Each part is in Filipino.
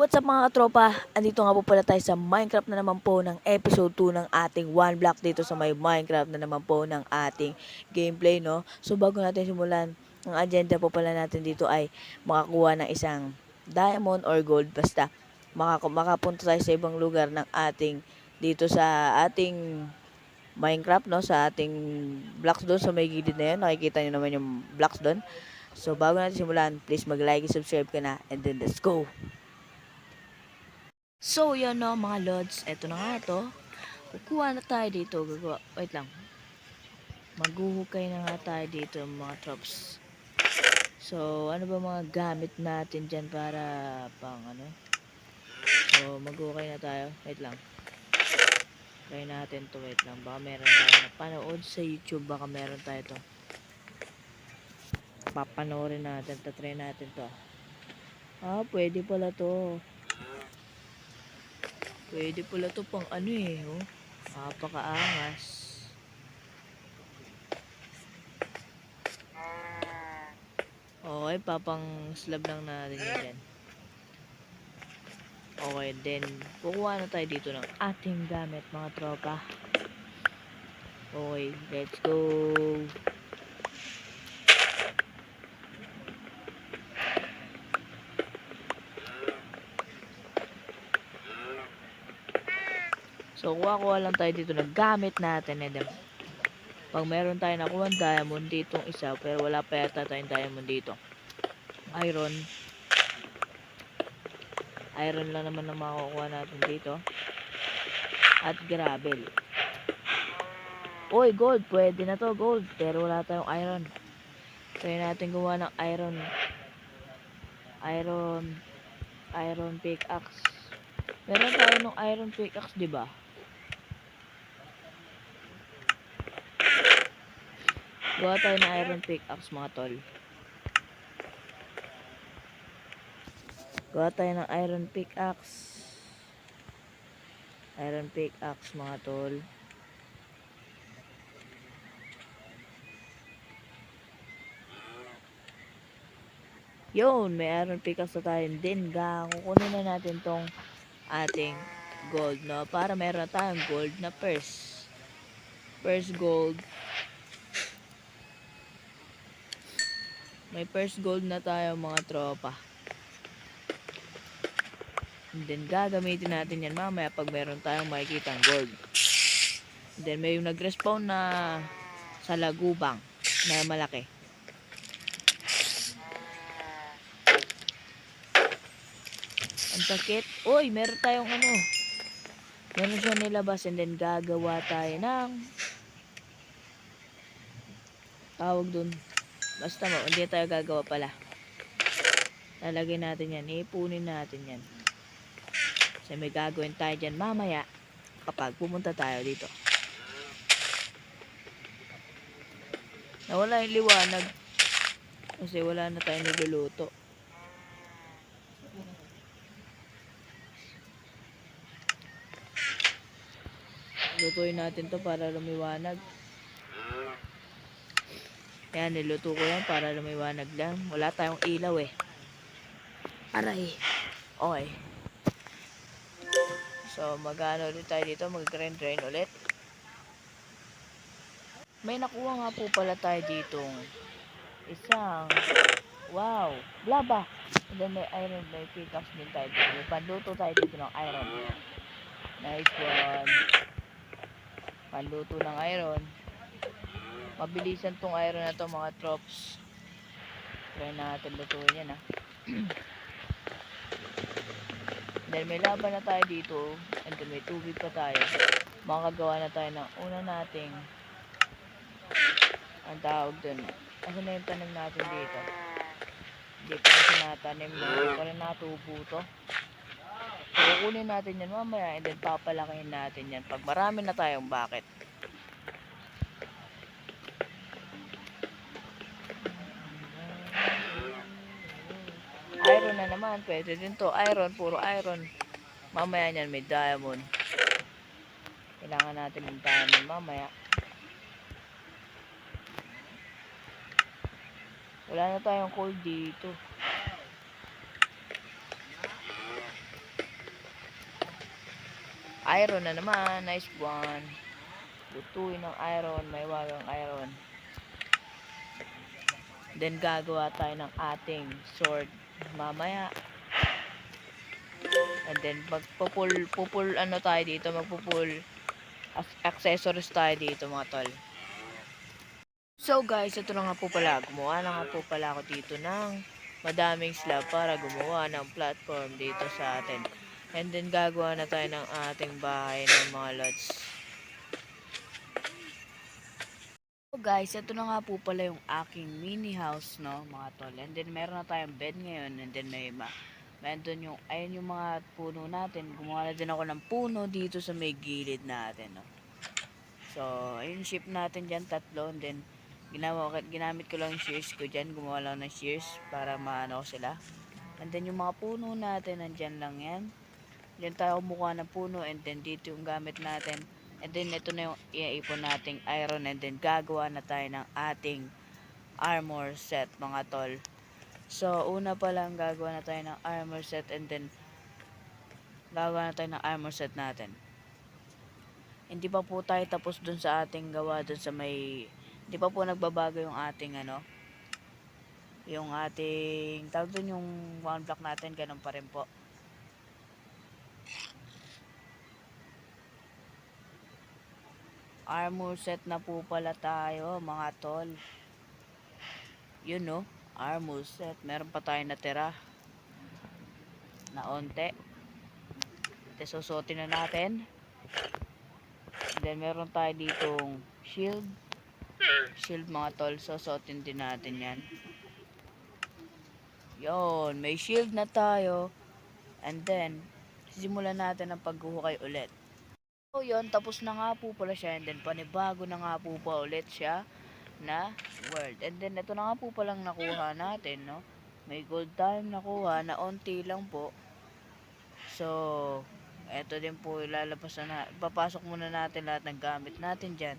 What's up mga tropa? Andito nga po pala tayo sa Minecraft na naman po ng episode 2 ng ating one block dito sa may Minecraft na naman po ng ating gameplay, no? So bago natin simulan, ang agenda po pala natin dito ay makakuha ng isang diamond or gold basta makaka makapunta tayo sa ibang lugar ng ating dito sa ating Minecraft, no? Sa ating blocks doon sa may gilid na yun. Nakikita nyo naman yung blocks doon. So bago natin simulan, please mag-like and subscribe ka na and then let's go! So, yun no, mga lods. Eto na nga to. Kukuha na tayo dito. Gagawa. Wait lang. Maghuhukay na nga tayo dito, mga trops. So, ano ba mga gamit natin dyan para pang ano? So, maghuhukay na tayo. Wait lang. Try natin to. Wait lang. Baka meron tayo na panood sa YouTube. Baka meron tayo to. Papanoorin natin. Tatry natin to. Ah, pwede pala to. Pwede pala to pang ano eh, oh. Napakaangas. Okay, papang slab lang natin dyan. Okay, then, kukuha na tayo dito ng ating gamit, mga tropa. Okay, let's go. So, kuha-kuha lang tayo dito ng gamit natin. And then, pag meron tayo nakuha ng diamond dito isa, pero wala pa yata tayong diamond dito. Iron. Iron lang naman ang makukuha natin dito. At gravel. Uy, gold. Pwede na to, gold. Pero wala tayong iron. Try natin gumawa ng iron. Iron. Iron pickaxe. Meron tayo ng iron pickaxe, di ba? Gawa tayo ng iron pickaxe mga tol. Gawa tayo ng iron pickaxe. Iron pickaxe mga tol. Yun, may iron pickaxe na tayo. Then, ga, kukunin na natin tong ating gold, no? Para meron tayong gold na purse. Purse gold. May first gold na tayo mga tropa. And then gagamitin natin yan mamaya pag meron tayong makikitang gold. And then may yung nag-respawn na sa lagubang na malaki. Ang sakit. Uy, meron tayong ano. Meron siya nilabas and then gagawa tayo ng tawag dun Basta mo, hindi tayo gagawa pala. Lalagay natin yan. Ipunin natin yan. Kasi may gagawin tayo dyan mamaya kapag pumunta tayo dito. Nawala yung liwanag. Kasi wala na tayo niluluto. Lutuin natin to para lumiwanag. Yan, niluto ko yan para lumiwanag lang. Wala tayong ilaw eh. Aray. Okay. So, mag-ano ulit tayo dito. Mag-drain drain ulit. May nakuha nga po pala tayo ditong isang wow, laba. And then may iron, may pickaxe din tayo dito. May panluto tayo dito ng iron. Nice one. Panluto ng iron. Mabilisan tong iron na to mga trops. Try natin lutuin yan ah. Dahil may laban na tayo dito, and then may tubig pa tayo, makakagawa na tayo ng una nating ang tawag dun. Asan na yung tanim natin dito? Hindi pa rin sinatanim na. Hindi pa rin natubo to. So, kukunin natin yan mamaya and then papalakihin natin yan pag marami na tayong bucket. Iron na naman. Pwede din to. Iron. Puro iron. Mamaya niyan may diamond. Kailangan natin ng diamond mamaya. Wala na tayong coal dito. iron na naman. Nice one. Lutuin ng iron. May wagang iron. Then gagawa tayo ng ating sword mamaya. And then magpupul pupul ano tayo dito, magpupul ac- accessories tayo dito mga tol. So guys, ito na nga po pala. Gumawa na nga po pala ako dito ng madaming slab para gumawa ng platform dito sa atin. And then gagawa na tayo ng ating bahay ng mga lots. So guys, ito na nga po pala yung aking mini house, no, mga tol. And then meron na tayong bed ngayon. And then may ma meron yung, ayun yung mga puno natin. Gumawa na din ako ng puno dito sa may gilid natin, no. So, ayun, ship natin dyan tatlo. And then, ginawa, ginamit ko lang yung shears ko dyan. Gumawa lang ng shears para maano sila. And then, yung mga puno natin, nandyan lang yan. Diyan tayo kumukuha ng puno. And then, dito yung gamit natin. And then, ito na yung iaipon nating iron. And then, gagawa na tayo ng ating armor set, mga tol. So, una pa lang gagawa na tayo ng armor set. And then, gagawa na tayo ng armor set natin hindi pa po tayo tapos dun sa ating gawa dun sa may hindi pa po nagbabago yung ating ano yung ating tawag dun yung one block natin ganun pa rin po armor set na po pala tayo mga tol yun no armor set meron pa tayo natira na onte Ito, susuotin na natin Then, meron tayo ditong shield. Shield mga tol. Susuotin din natin yan. Yon, may shield na tayo. And then, simulan natin ang paghuhukay ulit. So, yon tapos na nga po pala siya. And then, panibago na nga po pa ulit siya na world. And then, ito na nga po palang nakuha natin, no? May gold time nakuha na onti lang po. So, eto din po ilalabas na, papasok muna natin lahat ng gamit natin dyan.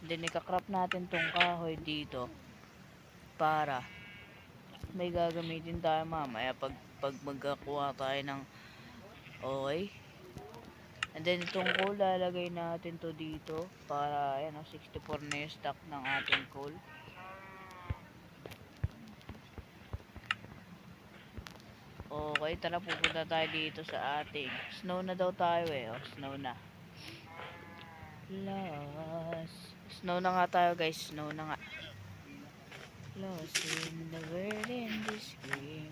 Then, ikakrap natin tong kahoy dito para may gagamitin tayo mamaya pag, pag magkakuha tayo ng okay. And then, itong coal, lalagay natin to dito para, ayan o, 64 na yung stock ng ating coal. Okay, tara pupunta tayo dito sa ating. Snow na daw tayo eh. Oh, snow na. Lost. Snow na nga tayo guys. Snow na nga. Lost in the world in this game.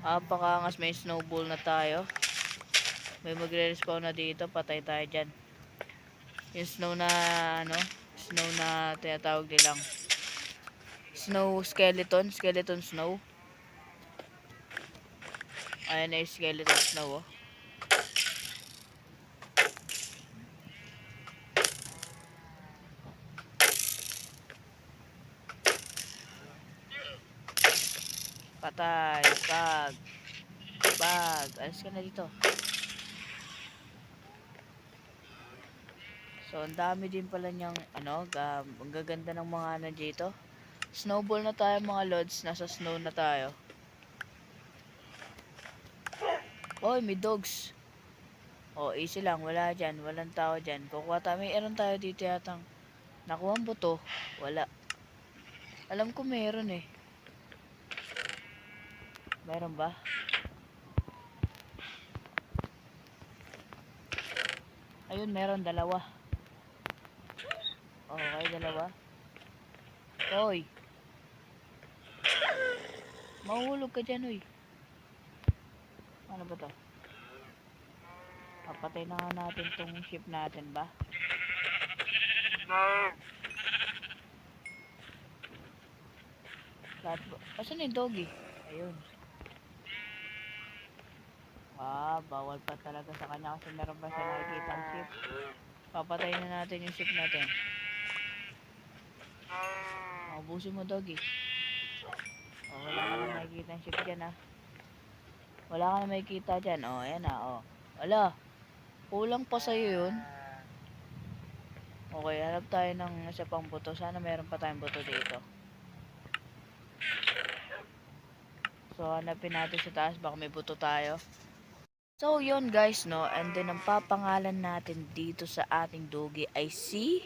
Apakaangas may snowball na tayo. May magre-respawn na dito. Patay tayo dyan. Yung snow na ano. Snow na tinatawag nilang. Snow skeleton. Skeleton snow. Ayan na yung skeleton snow, oh. Patay. Bag. Bag. Alis ka na dito. So, ang dami din pala niyang, ano, ang gaganda ng mga ano dito. Snowball na tayo mga lods. Nasa snow na tayo. Oy, may dogs. Oh, easy lang. Wala dyan. Walang tao dyan. Kukuha tayo. May meron tayo dito yatang nakuha ang buto. Wala. Alam ko meron eh. Meron ba? Ayun, meron. Dalawa. Okay, dalawa. Oy. Mahulog ka dyan, oy. Ano ba to? Papatay na nga natin tong ship natin ba? Lahat ba? Asan yung doggy? Ayun. Ah, bawal pa talaga sa kanya kasi meron pa siya nakikita ang ship. Papatay na natin yung ship natin. Mabusin mo doggy. Oh, wala ka na nakikita ang ship dyan ah. Wala ka na makikita dyan. Oh, ayan na. Oh. Wala. Kulang pa sa'yo yun. Okay, hanap tayo ng isa pang buto. Sana meron pa tayong buto dito. So, hanapin natin sa taas. Baka may buto tayo. So, yun guys, no? And then, ang papangalan natin dito sa ating doggy ay si...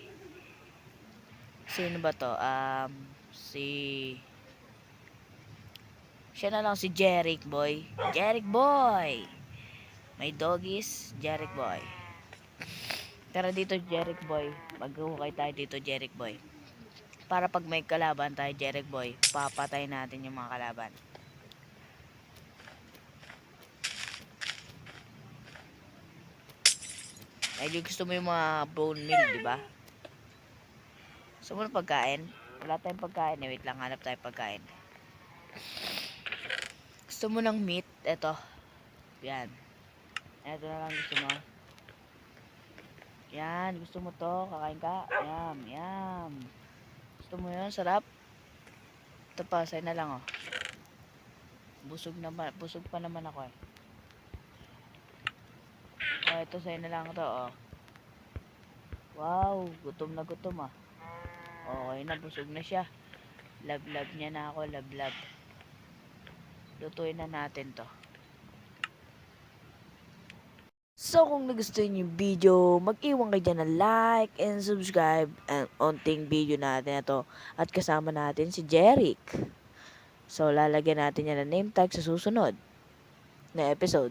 Sino ba to? Um, si... Siya na lang si Jeric Boy. Jeric Boy! May doggies, Jeric Boy. Tara dito, Jeric Boy. Maghuhukay tayo dito, Jeric Boy. Para pag may kalaban tayo, Jeric Boy, papatay natin yung mga kalaban. Medyo gusto mo yung mga bone meal, di ba? Gusto mo pagkain? Wala tayong pagkain. Eh, wait lang, hanap tayong pagkain. Gusto mo ng meat? Eto. Yan. Eto na lang gusto mo. Yan, gusto mo to? Kakain ka? Yum, yum. Gusto mo yun? Sarap? Ito pa, sa'yo na lang, oh. Busog naman, busog pa naman ako, eh. Oh, ito sa'yo na lang to, oh. Wow, gutom na gutom, ah. Okay na, busog na siya. Love-love niya na ako, love-love. Lutuin na natin to. So, kung nagustuhan yung video, mag-iwan kayo dyan ng like and subscribe ang onting video natin na to. At kasama natin si Jeric. So, lalagyan natin yan ng name tag sa susunod na episode.